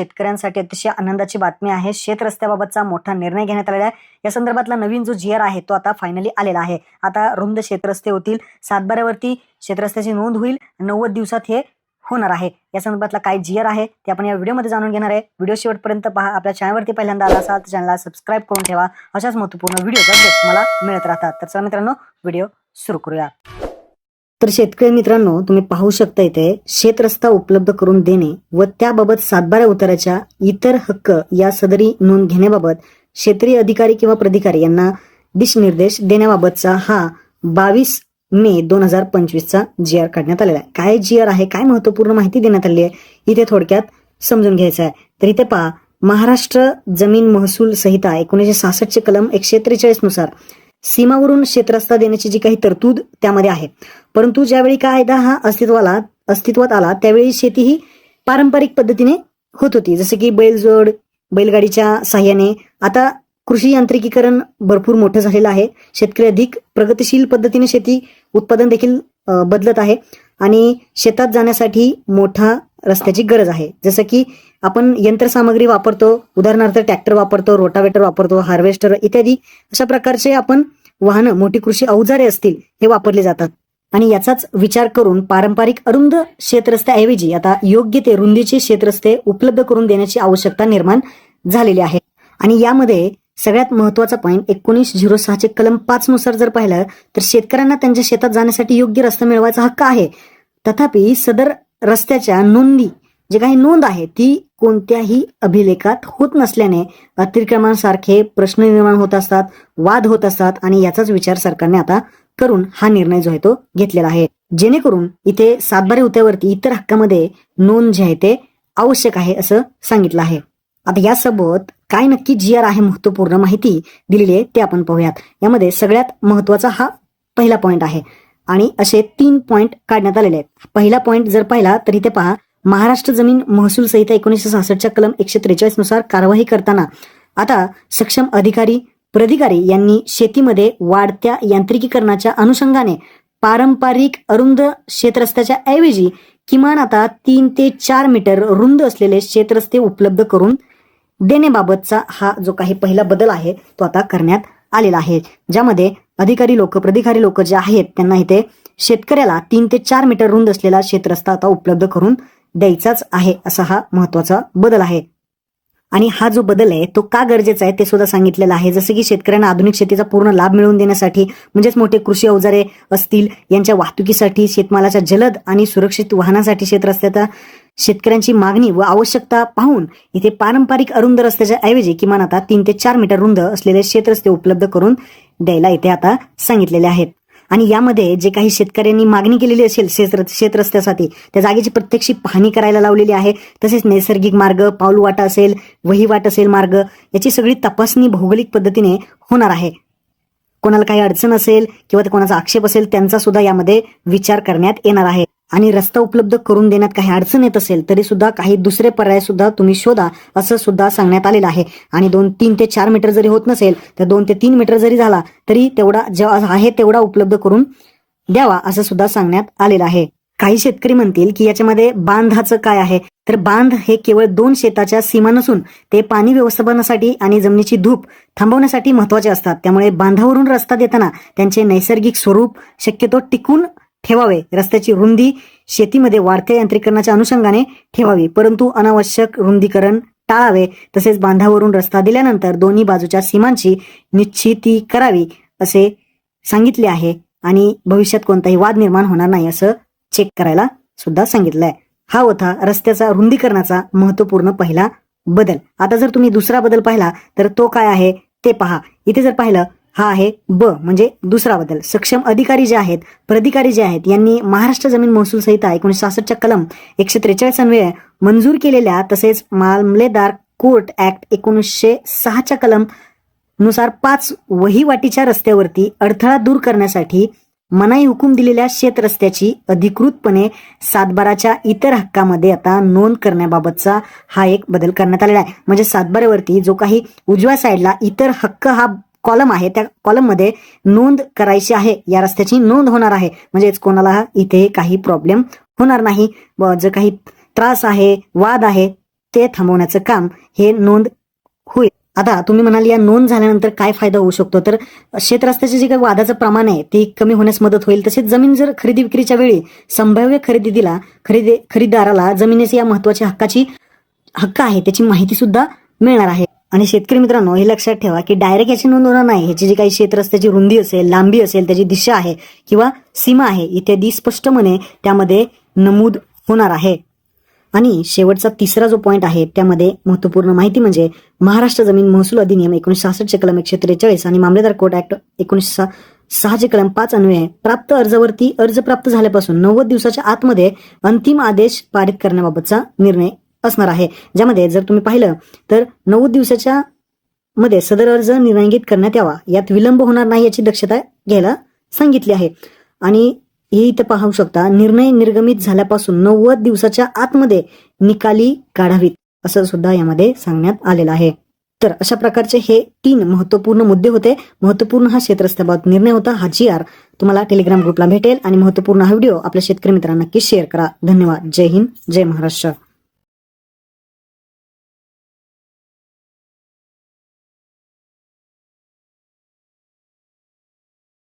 शेतकऱ्यांसाठी अतिशय आनंदाची बातमी आहे. शेत रस्त्याबाबतचा मोठा निर्णय घेण्यात आलेला आहे. या संदर्भातला नवीन जो जी आर आहे तो आता फायनली आलेला आहे. आता रुंद शेतरस्ते होतील सातबाऱ्यावरती शेतरस्त्याची नोंद होईल नव्वद दिवसात हे होणार आहे. या संदर्भातला काय जी आर आहे ते आपण या व्हिडिओमध्ये जाणून घेणार आहे. व्हिडिओ शेवटपर्यंत पहा. आपल्या चॅनलवरती पहिल्यांदा आला असाल तर चॅनलला सबस्क्राईब करून ठेवा. अशाच महत्त्वपूर्ण व्हिडिओ मला मिळत राहतात. तर चला मित्रांनो व्हिडिओ सुरू करूया. तर शेतकरी मित्रांनो तुम्ही पाहू शकता इथे शेतरस्ता उपलब्ध करून देणे व त्याबाबत सातबाऱ्या उताराच्या इतर हक्क या सदरी नोंद घेण्याबाबत क्षेत्रीय अधिकारी किंवा प्राधिकारी यांना दिशनिर्देश देण्याबाबतचा हा बावीस मे दोन हजार पंचवीसचा जी आर काढण्यात आलेला आहे. काय जी आर आहे काय महत्त्वपूर्ण माहिती देण्यात आली आहे इथे थोडक्यात समजून घ्यायचं आहे. तर इथे पहा महाराष्ट्र जमीन महसूल संहिता एकोणीसशे सहासष्टचे कलम एकशे त्रेचाळीसनुसार सीमावरून क्षेत्रस्ता देण्याची जी काही तरतूद त्यामध्ये आहे. परंतु ज्यावेळी कायदा हा अस्तित्वाला अस्तित्वात आला त्यावेळी शेती ही पारंपरिक पद्धतीने होत होती. जसं की बैलजोड बैलगाडीच्या साह्याने. आता कृषी यांत्रिकीकरण भरपूर मोठं झालेलं आहे. शेतकरी अधिक प्रगतिशील पद्धतीने शेती उत्पादन देखील बदलत आहे. आणि शेतात जाण्यासाठी मोठा रस्त्याची गरज आहे. जसं की आपण यंत्रसामग्री वापरतो उदाहरणार्थ ट्रॅक्टर वापरतो रोटावेटर वापरतो हार्वेस्टर इत्यादी अशा प्रकारचे आपण वाहनं मोठी कृषी अवजारे असतील हे वापरले जातात. आणि याचाच विचार करून पारंपरिक अरुंद शेतरस्त्याऐवजी आता योग्य ते रुंदीचे शेतरस्ते उपलब्ध करून देण्याची आवश्यकता निर्माण झालेली आहे. आणि यामध्ये सगळ्यात महत्त्वाचा पॉईंट एकोणीस झिरो सहाचे कलम पाच नुसार जर पाहिलं तर शेतकऱ्यांना त्यांच्या शेतात जाण्यासाठी योग्य रस्ता मिळवायचा हक्क आहे. तथापि सदर रस्त्याच्या नोंदी जे काही नोंद आहे ती कोणत्याही अभिलेखात होत नसल्याने अतिक्रमणासारखे प्रश्न निर्माण होत असतात वाद होत असतात आणि याचाच विचार सरकारने आता करून हा निर्णय जो आहे तो घेतलेला आहे. जेणेकरून इथे सातबारे उत्यावरती इतर हक्कामध्ये नोंद जे आहे ते आवश्यक आहे असं सांगितलं आहे. आता यासोबत काय नक्की जी आर आहे महत्त्वपूर्ण माहिती दिलेली आहे ते आपण पाहूयात. यामध्ये सगळ्यात महत्त्वाचा हा पहिला पॉईंट आहे आणि असे तीन पॉईंट काढण्यात आलेले आहेत. पहिला पॉईंट जर पाहिला तर इथे पहा महाराष्ट्र जमीन महसूल संहिता एकोणीसशे सहासष्टच्या कलम एकशे त्रेचाळीसनुसार कारवाई करताना. आता सक्षम अधिकारी प्रधिकारी यांनी शेतीमध्ये वाढत्या यांत्रिकीकरणाच्या अनुषंगाने पारंपरिक अरुंद शेतरस्त्याच्या ऐवजी किमान आता तीन ते चार मीटर रुंद असलेले शेतरस्ते उपलब्ध करून देण्याबाबतचा हा जो काही पहिला बदल आहे तो आता करण्यात आलेला आहे. ज्यामध्ये अधिकारी लोक प्रधिकारी लोक जे आहेत त्यांना इथे शेतकऱ्याला तीन ते चार मीटर रुंद असलेला शेतरस्ता आता उपलब्ध करून द्यायचाच आहे असा हा महत्त्वाचा बदल आहे. आणि हा जो बदल आहे तो का गरजेचा आहे ते सुद्धा सांगितलेलं आहे. जसं की शेतकऱ्यांना आधुनिक शेतीचा पूर्ण लाभ मिळवून देण्यासाठी म्हणजेच मोठे कृषी अवजारे असतील यांच्या वाहतुकीसाठी शेतमालाच्या जलद आणि सुरक्षित वाहनासाठी शेतरस्त्याचा शेतकऱ्यांची मागणी व आवश्यकता पाहून इथे पारंपरिक अरुंद रस्त्याच्या ऐवजी किमान आता तीन ते चार मीटर रुंद असलेले शेतरस्ते उपलब्ध करून द्यायला इथे आता सांगितलेले आहेत. आणि यामध्ये जे काही शेतकऱ्यांनी मागणी केलेली असेल क्षेत्र शेतरस्त्यासाठी त्या जागेची प्रत्यक्षी पाहणी करायला लावलेली आहे. तसेच नैसर्गिक मार्ग पाऊलवाटा असेल वहिवाट असेल मार्ग याची सगळी तपासणी भौगोलिक पद्धतीने होणार आहे. कोणाला काही अडचण असेल किंवा कोणाचा आक्षेप असेल त्यांचा सुद्धा यामध्ये विचार करण्यात येणार आहे. आणि रस्ता उपलब्ध करून देण्यात काही अडचण येत असेल तरी सुद्धा काही दुसरे पर्याय सुद्धा तुम्ही शोधा असं सुद्धा सांगण्यात आलेलं आहे. आणि दोन तीन ते चार मीटर जरी होत नसेल तर दोन ते तीन मीटर जरी झाला तरी तेवढा जेव्हा आहे तेवढा उपलब्ध करून द्यावा असं सुद्धा सांगण्यात आलेलं आहे. काही शेतकरी म्हणतील की याच्यामध्ये बांधाचं काय आहे? तर बांध हे केवळ दोन शेताच्या सीमा नसून ते पाणी व्यवस्थापनासाठी आणि जमिनीची धूप थांबवण्यासाठी महत्त्वाचे असतात. त्यामुळे बांधावरून रस्ता देताना त्यांचे नैसर्गिक स्वरूप शक्यतो टिकून ठेवावे. रस्त्याची रुंदी शेतीमध्ये वाढत्या यांत्रिकरणाच्या अनुषंगाने ठेवावी. परंतु अनावश्यक रुंदीकरण टाळावे. तसेच बांधावरून रस्ता दिल्यानंतर दोन्ही बाजूच्या सीमांची निश्चिती करावी असे सांगितले आहे. आणि भविष्यात कोणताही वाद निर्माण होणार नाही असं चेक करायला सुद्धा सांगितलंय. हा होता रस्त्याचा रुंदीकरणाचा महत्त्वपूर्ण पहिला बदल. आता जर तुम्ही दुसरा बदल पाहिला तर तो काय आहे ते पहा. इथे जर पाहिलं हा आहे ब म्हणजे दुसरा बदल. सक्षम अधिकारी जे आहेत प्राधिकारी जे आहेत यांनी महाराष्ट्र जमीन महसूल संहिता एकोणीशे सहासष्टच्या कलम एकशे त्रेचाळीस अन्वये मंजूर केलेल्या तसेच मामलेदार कोर्ट ऍक्ट एकोणीसशे सहाच्या कलमनुसार पाच वहिवाटीच्या रस्त्यावरती अडथळा दूर करण्यासाठी मनाई हुकूम दिलेल्या शेत रस्त्याची अधिकृतपणे सातबाराच्या इतर हक्कामध्ये आता नोंद करण्याबाबतचा हा एक बदल करण्यात आलेला आहे. म्हणजे सातबाऱ्यावरती जो काही उजव्या साईडला इतर हक्क हा कॉलम आहे त्या कॉलममध्ये नोंद करायची आहे. या रस्त्याची नोंद होणार आहे. म्हणजेच कोणाला इथे काही प्रॉब्लेम होणार नाही. व जे काही त्रास आहे वाद आहे ते थांबवण्याचं काम हे नोंद होईल. आता तुम्ही म्हणाल या नोंद झाल्यानंतर काय फायदा होऊ शकतो? तर शेत रस्त्याचे जे काही वादाचं प्रमाण आहे ते कमी होण्यास मदत होईल. तसेच जमीन जर खरेदी विक्रीच्या वेळी संभाव्य खरेदीला खरेदी खरेदीदाराला जमिनीचे या महत्त्वाच्या हक्काची हक्क आहे त्याची माहिती सुद्धा मिळणार आहे. आणि शेतकरी मित्रांनो हे लक्षात ठेवा की डायरेक्ट याची नोंद होणार नाही. ह्याची जी काही क्षेत्र त्याची रुंदी असेल लांबी असेल त्याची दिशा आहे किंवा सीमा आहे इत्यादी स्पष्टपणे त्यामध्ये नमूद होणार आहे. आणि शेवटचा तिसरा जो पॉईंट आहे त्यामध्ये महत्त्वपूर्ण माहिती म्हणजे महाराष्ट्र जमीन महसूल अधिनियम एकोणीशे सहासष्टचे कलम एकशे त्रेचाळीस आणि मामलेदार कोर्ट ऍक्ट एकोणीशे सहाचे कलम पाच अन्वये प्राप्त अर्जावरती अर्ज प्राप्त झाल्यापासून नव्वद दिवसाच्या आतमध्ये अंतिम आदेश पारित करण्याबाबतचा निर्णय असणार आहे. ज्यामध्ये जर तुम्ही पाहिलं तर नव्वद दिवसाच्या मध्ये सदर अर्ज निर्णयित करण्यात यावा. यात विलंब होणार नाही याची दक्षता घ्यायला सांगितली आहे. आणि हे इथं पाहू शकता निर्णय निर्गमित झाल्यापासून नव्वद दिवसाच्या आतमध्ये निकाली काढावीत असं सुद्धा यामध्ये सांगण्यात आलेलं आहे. तर अशा प्रकारचे हे तीन महत्त्वपूर्ण मुद्दे होते. महत्त्वपूर्ण हा क्षेत्रस्ताबाबत निर्णय होता. हा जी आर तुम्हाला टेलिग्राम ग्रुपला भेटेल. आणि महत्त्वपूर्ण हा व्हिडिओ आपल्या शेतकरी मित्रांना नक्की शेअर करा. धन्यवाद. जय हिंद. जय महाराष्ट्र.